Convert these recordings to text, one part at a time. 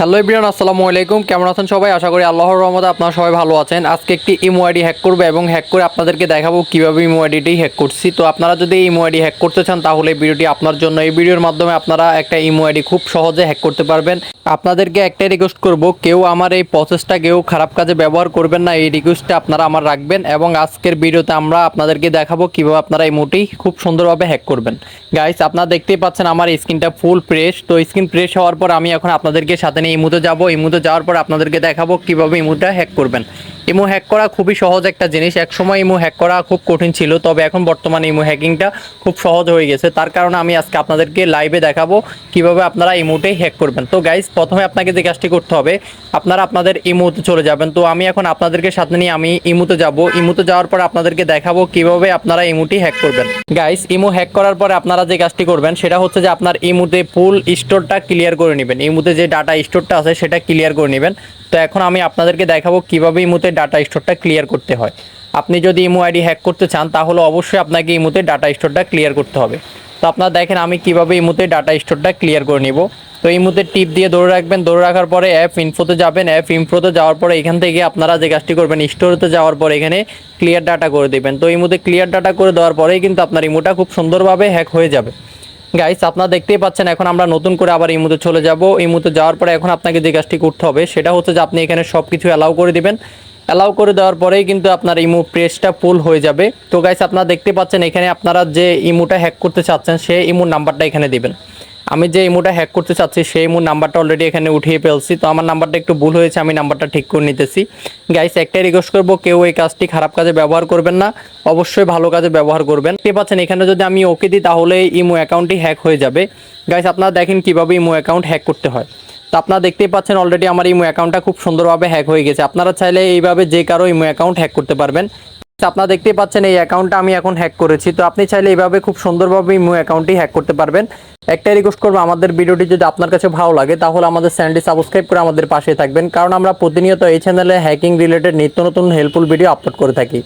Hello everyone, আসসালামু আলাইকুম। কেমন আছেন সবাই? আশা করি আল্লাহর রহমতে আপনারা সবাই ভালো আছেন। আজকে একটি ইমো আইডি হ্যাক করব এবং হ্যাক করে আপনাদেরকে দেখাবো কীভাবে ইমো আইডিটি হ্যাক করছি। তো আপনারা যদি ইমো আইডি হ্যাক করতে চান, তাহলে ভিডিওটি আপনার জন্য, এই ভিডিওর মাধ্যমে আপনারা একটা ইমো আইডি খুব সহজে হ্যাক করতে পারবেন। আপনাদেরকে একটাই রিকোয়েস্ট করব, কেউ আমার এই প্রসেসটা কেউ খারাপ কাজে ব্যবহার করবেন না, এই রিকোয়েস্টটা আপনারা আমার রাখবেন এবং আজকের ভিডিওতে আমরা আপনাদেরকে দেখাবো কীভাবে আপনারা ইমোটি খুব সুন্দরভাবে হ্যাক করবেন। গাইস আপনারা দেখতেই পাচ্ছেন আমার স্ক্রিনটা ফুল প্রেস তো স্ক্রিন প্রেস হওয়ার পর আমি এখন আপনাদেরকে সাথে নিয়ে ইমুতে যাব ইমুতে যাওয়ার পর আপনাদেরকে দেখাবো কীভাবে ইমুটা হ্যাক করবেন। ইমো হ্যাক করা খুবই সহজ একটা জিনিস। এক সময় ইমো হ্যাক করা খুব কঠিন ছিল, তবে এখন বর্তমানে ইমো হ্যাকিংটা খুব সহজ হয়ে গেছে। তার কারণে আমি আজকে আপনাদেরকে লাইভে দেখাবো কীভাবে আপনারা ইমোটেই হ্যাক করবেন। তো গাইস প্রথমে আপনাকে যে কাজটি করতে হবে, আপনারা আপনাদের ইমোতে চলে যাবেন। তো আমি এখন আপনাদেরকে সাথে নিয়ে আমি ইমোতে যাব। ইমোতে যাওয়ার পর আপনাদেরকে দেখাবো কীভাবে আপনারা ইমোটি হ্যাক করবেন। গাইস ইমো হ্যাক করার পরে আপনারা যে কাজটি করবেন, সেটা হচ্ছে যে আপনার ইমোতে ফুল স্টোরটা ক্লিয়ার করে নেবেন। ইমোতে যে ডাটা স্টোরটা আছে, সেটা ক্লিয়ার করে নেবেন। তো এখন আমি আপনাদেরকে দেখাবো কীভাবে ইমোতে ডাটা স্টোরটা ক্লিয়ার করতে হয়। আপনি যদি ইমো আইডি হ্যাক করতে চান, তাহলে অবশ্যই আপনাকে ইমোতে ডাটা স্টোরটা ক্লিয়ার করতে হবে। তো আপনারা দেখেন, আমি কীভাবে ইমোতে ডাটা স্টোরটা ক্লিয়ার করে নিব। তো ইমোতে টিপ দিয়ে ধরে রাখবেন। ধরে রাখার পরে অ্যাপ ইনফোতে যাবেন। অ্যাপ ইনফোতে যাওয়ার পরে এখান থেকে আপনারা যে কাজটি করবেন স্টোরেতে যাওয়ার পরে এখানে ক্লিয়ার ডাটা করে দেবেন। তো ইমোতে ক্লিয়ার ডাটা করে দেওয়ার পরেই কিন্তু আপনার ইমোটা খুব সুন্দরভাবে হ্যাক হয়ে যাবে। গাইস আপনারা দেখতেই পাচ্ছেন এখন আমরা নতুন করে আবার ইমুতে চলে যাব। ইমুতে যাওয়ার পরে এখন আপনাকে যে কাজটি করতে হবে, সেটা হচ্ছে যে আপনি এখানে সব কিছু অ্যালাউ করে দিবেন। অ্যালাউ করে দেওয়ার পরেই কিন্তু আপনার ইমো প্রেসটা ফুল হয়ে যাবে। তো গাইস আপনারা দেখতে পাচ্ছেন এখানে আপনারা যে ইমুটা হ্যাক করতে চাচ্ছেন, সেই ইমোর নাম্বারটা এখানে দিবেন। আমি যে ইমোটা হ্যাক করতে চাচ্ছি, সেই ইমোর নাম্বারটা অলরেডি এখানে উঠিয়ে ফেলছি। তো আমার নাম্বারটা একটু ভুল হয়েছে, আমি নাম্বারটা ঠিক করে নিতেছি। গাইস একটাই রিকোয়েস্ট করব, কেউ এই কাজটি খারাপ কাজে ব্যবহার করবেন না। অবশ্যই ভালো কাজে ব্যবহার করবেন। দেখতে পাচ্ছেন, এখানে যদি আমি ওকে দিই, তাহলে ইমো অ্যাকাউন্টটি হ্যাক হয়ে যাবে। গাইস আপনারা দেখেন কীভাবে ইমো অ্যাকাউন্ট হ্যাক করতে হয়। তো আপনারা দেখতেই পাচ্ছেন অলরেডি আমার ইমো অ্যাকাউন্টটা খুব সুন্দরভাবে হ্যাক হয়ে গেছে। আপনারা চাইলে এইভাবে যে কারও ইমো অ্যাকাউন্ট হ্যাক করতে পারবেন। আপনারা দেখতেই পাচ্ছেন এই অ্যাকাউন্টটা আমি এখন হ্যাক করেছি। তো আপনি চাইলে এইভাবে খুব সুন্দরভাবে ইমো অ্যাকাউন্টটি হ্যাক করতে পারবেন। একটাই রিকোয়েস্ট করব, আমাদের ভিডিওটি যদি আপনার কাছে ভালো লাগে, তাহলে আমাদের চ্যানেলটি সাবস্ক্রাইব করে আমাদের পাশে থাকবেন। কারণ আমরা প্রতিনিয়ত এই চ্যানেলে হ্যাকিং রিলেটেড নিত্য নতুন হেল্পফুল ভিডিও আপলোড করে থাকি।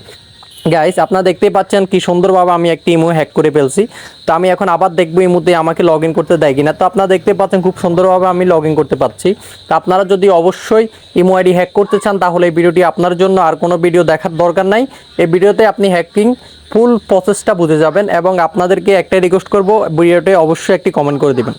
গাইস আপনারা দেখতেই পাচ্ছেন কি সুন্দরভাবে আমি একটি ইমো হ্যাক করে ফেলছি। তো আমি এখন আবার দেখব ইমোতে আমাকে লগ করতে দেয় কিনা। তো আপনারা দেখতে পাচ্ছেন খুব সুন্দরভাবে আমি লগ করতে পারছি। তো আপনারা যদি অবশ্যই ইমো আইডি হ্যাক করতে চান, তাহলে এই ভিডিওটি আপনার জন্য আর কোনো ভিডিও দেখার দরকার নাই। এই ভিডিওতে আপনি হ্যাকিং ফুল প্রসেসটা বুঝে যাবেন এবং আপনাদেরকে একটাই রিকোয়েস্ট করব, ভিডিওতে অবশ্যই একটি কমেন্ট করে দিবেন।